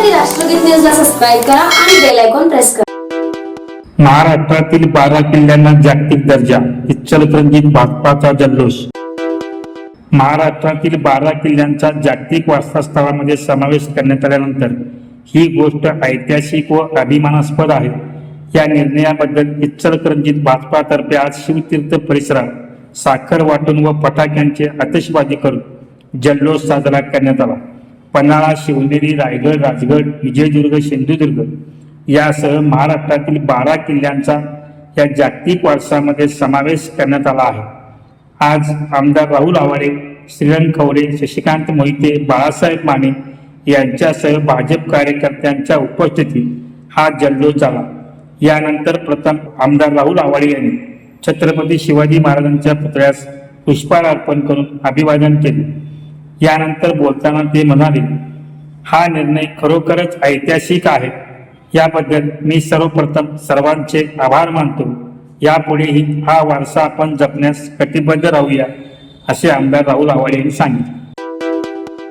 पाहण्यासाठी राष्ट्रगीत न्यूजला सबस्क्राईब करा आणि बेल आयकॉन प्रेस करा. महाराष्ट्रातील बारा किल्ल्यांना जागतिक दर्जा इचलकरंजीत भाजपाचा जल्लोष. महाराष्ट्रातील बारा किल्ल्यांचा जागतिक वारसा स्थळामध्ये समावेश करण्यात आल्यानंतर ही गोष्ट ऐतिहासिक व अभिमानास्पद आहे. या निर्णयाबद्दल इचलकरंजीत भाजपातर्फे आज शिवतीर्थ परिसरात साखर वाटून व फटाक्यांचे आतिषबाजी करून जल्लोष साजरा करण्यात आला. पन्हाळा शिवनेरी रायगड राजगड विजयदुर्ग सिंधुदुर्ग यासह महाराष्ट्रातील बारा किल्ल्यांचा या जागतिक वारसामध्ये समावेश करण्यात आला आहे. आज आमदार राहुल आवाडे श्रीरंग खवरे शशिकांत मोहिते बाळासाहेब माने यांच्यासह भाजप कार्यकर्त्यांच्या उपस्थितीत हा जल्लोष झाला. यानंतर प्रथम आमदार राहुल आवाडे यांनी छत्रपती शिवाजी महाराजांच्या पुतळ्यास पुष्पहार अर्पण करून अभिवादन केले. यानंतर बोलताना ते म्हणाले हा निर्णय खरोखरच ऐतिहासिक आहे. याबद्दल मी सर्वप्रथम सर्वांचे आभार मानतो. यापुढेही हा वारसा आपण जपण्यास कटिबद्ध राहूया असे आमदार राहुल आवाडे यांनी सांगितले.